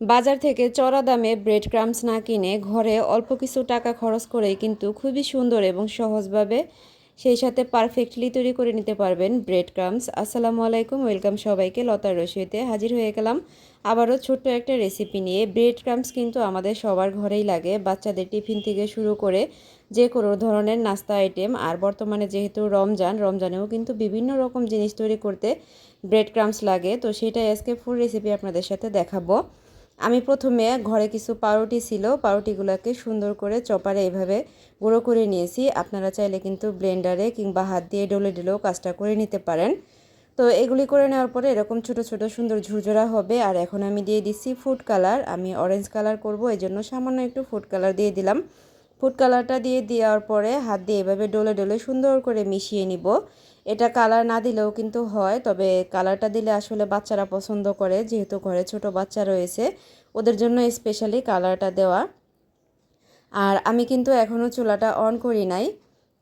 বাজার থেকে চড়া দামে ব্রেড ক্রামস না কিনে ঘরে অল্প কিছু টাকা খরচ করেই কিন্তু খুবই সুন্দর এবং সহজভাবে সেই সাথে পারফেক্টলি তৈরি করে নিতে পারবেন ব্রেড ক্রামস আসসালামু আলাইকুম, ওয়েলকাম সবাইকে লতার রসিতে হাজির হয়ে গেলাম। আবারও ছোট্ট একটা রেসিপি নিয়ে। ব্রেড ক্রামস কিন্তু আমাদের সবার ঘরেই লাগে। বাচ্চাদের টিফিন থেকে শুরু করে যে কোনো ধরনের নাস্তা আইটেম। আর বর্তমানে যেহেতু রমজান, রমজানেও কিন্তু বিভিন্ন রকম জিনিস তৈরি করতে ব্রেড ক্রামস লাগে। তো সেটাই আজকে ফুল রেসিপি আপনাদের সাথে দেখাবো। আমি প্রথমে ঘরে কিছু পাউরুটি ছিল, পাউরুটিগুলোকে সুন্দর করে চপারে এভাবে গুঁড়ো করে নিয়েছি। আপনারা চাইলে কিন্তু ব্লেন্ডারে কিংবা হাত দিয়ে ডলে ডলেও কাজটা করে নিতে পারেন। তো এগুলি করে নেওয়ার পরে এরকম ছোট ছোট, সুন্দর ঝুরঝোরা হবে। আর এখন আমি দিয়ে দিচ্ছি ফুড কালার আমি অরেঞ্জ কালার করব এই জন্য সামান্য একটু ফুড কালার দিয়ে দিলাম। ফুড কালারটা দিয়ে দেওয়ার পরে হাত দিয়ে এভাবে ডলে ডলে সুন্দর করে মিশিয়ে নিব। এটা কালার না দিলেও কিন্তু হয়, তবে কালারটা দিলে আসলে বাচ্চারা পছন্দ করে, যেহেতু ঘরে ছোট বাচ্চা রয়েছে, ওদের জন্য স্পেশালি কালারটা দেওয়া। আর আমি কিন্তু এখনও চুলাটা অন করি নাই,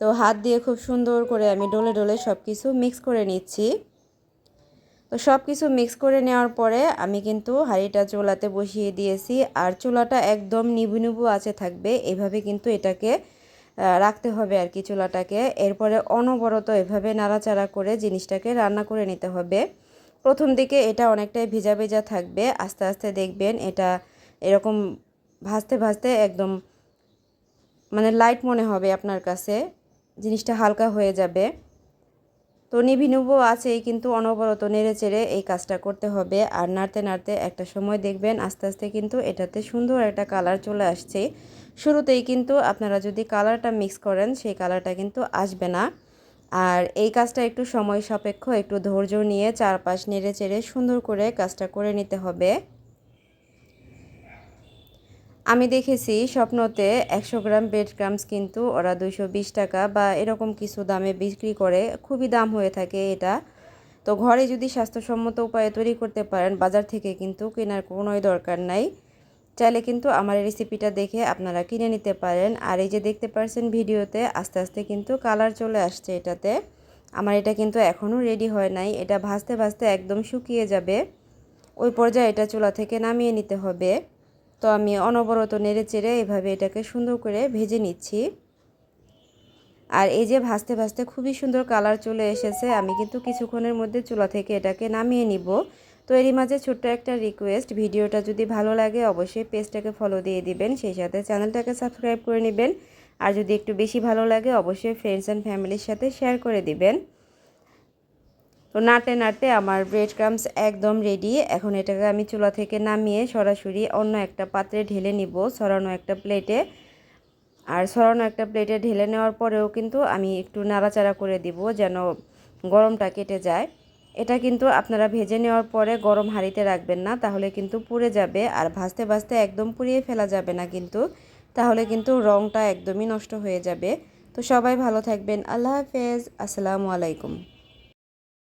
তো হাত দিয়ে খুব সুন্দর করে আমি ডলে ডলে সব কিছু মিক্স করে নিচ্ছি। তো সব কিছু মিক্স করে নেওয়ার পরে আমি কিন্তু হাঁড়িটা চুলাতে বসিয়ে দিয়েছি। আর চুলাটা একদম নিবু নিবু আছে থাকবে। এভাবে কিন্তু এটাকে রাখতে হবে আর কি চুলাটাকে। এরপরে অনবরত এভাবে নাড়াচাড়া করে জিনিসটাকে রান্না করে নিতে হবে। প্রথম দিকে এটা অনেকটাই ভেজা ভেজা থাকবে। আস্তে আস্তে দেখবেন এটা এরকম ভাজতে ভাজতে একদম মানে লাইট মনে হবে আপনার কাছে। জিনিসটা হালকা হয়ে যাবে। তো নিভিনুবো আছেই, কিন্তু অনবরত নেড়ে চেড়ে এই কাজটা করতে হবে। আর নাড়তে নাড়তে একটা সময় দেখবেন, আস্তে আস্তে কিন্তু এটাতে সুন্দর একটা কালার চলে আসছে। শুরুতেই কিন্তু আপনারা যদি কালারটা মিক্স করেন, সেই কালারটা কিন্তু আসবে না। আর এই কাজটা একটু সময় সাপেক্ষ, একটু ধৈর্য নিয়ে চারপাশ নেড়ে চেড়ে সুন্দর করে কাজটা করে নিতে হবে। আমি দেখেছি স্বপ্নতে একশো গ্রাম ব্রেড ক্রামস কিন্তু ওরা দুইশো বিশ টাকা বা এরকম কিছু দামে বিক্রি করে, খুবই দাম হয়ে থাকে এটা। তো ঘরে যদি স্বাস্থ্যসম্মত উপায়ে তৈরি করতে পারেন, বাজার থেকে কিন্তু কেনার কোনোই দরকার নাই। চাইলে কিন্তু আমার রেসিপিটা দেখে আপনারা কিনে নিতে পারেন। আর এই যে দেখতে পারছেন ভিডিওতে, আস্তে আস্তে কিন্তু কালার চলে আসছে এটাতে। আমার এটা কিন্তু এখনও রেডি হয় নাই। এটা ভাজতে ভাজতে একদম শুকিয়ে যাবে। ওই পর্যায়ে এটা চুলা থেকে নামিয়ে নিতে হবে। তো আমি অনবরত নেড়ে চেড়ে এভাবে এটাকে সুন্দর করে ভেজে নিচ্ছি। আর এই যে ভাজতে ভাজতে খুবই সুন্দর কালার চলে এসেছে, আমি কিন্তু কিছুক্ষণের মধ্যে চুলা থেকে এটাকে নামিয়ে নিব। তো এরই মাঝে ছোট্ট একটা রিকোয়েস্ট ভিডিওটা যদি ভালো লাগে অবশ্যই পেজটাকে ফলো দিয়ে দিবেন, সেই সাথে চ্যানেলটাকে সাবস্ক্রাইব করে নেবেন। আর যদি একটু বেশি ভালো লাগে অবশ্যই ফ্রেন্ডস অ্যান্ড ফ্যামিলির সাথে শেয়ার করে দিবেন। তো নাড়তে নাড়তে আমার ব্রেড ক্রামস একদম রেডি এখন এটাকে আমি চুলা থেকে নামিয়ে সরাসরি অন্য একটা পাত্রে ঢেলে নিব, সরানো একটা প্লেটে আর সরানো একটা প্লেটে ঢেলে নেওয়ার পরেও কিন্তু আমি একটু নাড়াচাড়া করে দিব যেন গরমটা কেটে যায়। এটা কিন্তু আপনারা ভেজে নেওয়ার পরে গরম হাঁড়িতে রাখবেন না, তাহলে কিন্তু পুড়ে যাবে। আর ভাজতে ভাজতে একদম পুড়িয়ে ফেলা যাবে না কিন্তু, তাহলে কিন্তু রঙটা একদমই নষ্ট হয়ে যাবে। তো সবাই ভালো থাকবেন। আল্লাহ হাফেজ। আসসালামু আলাইকুম।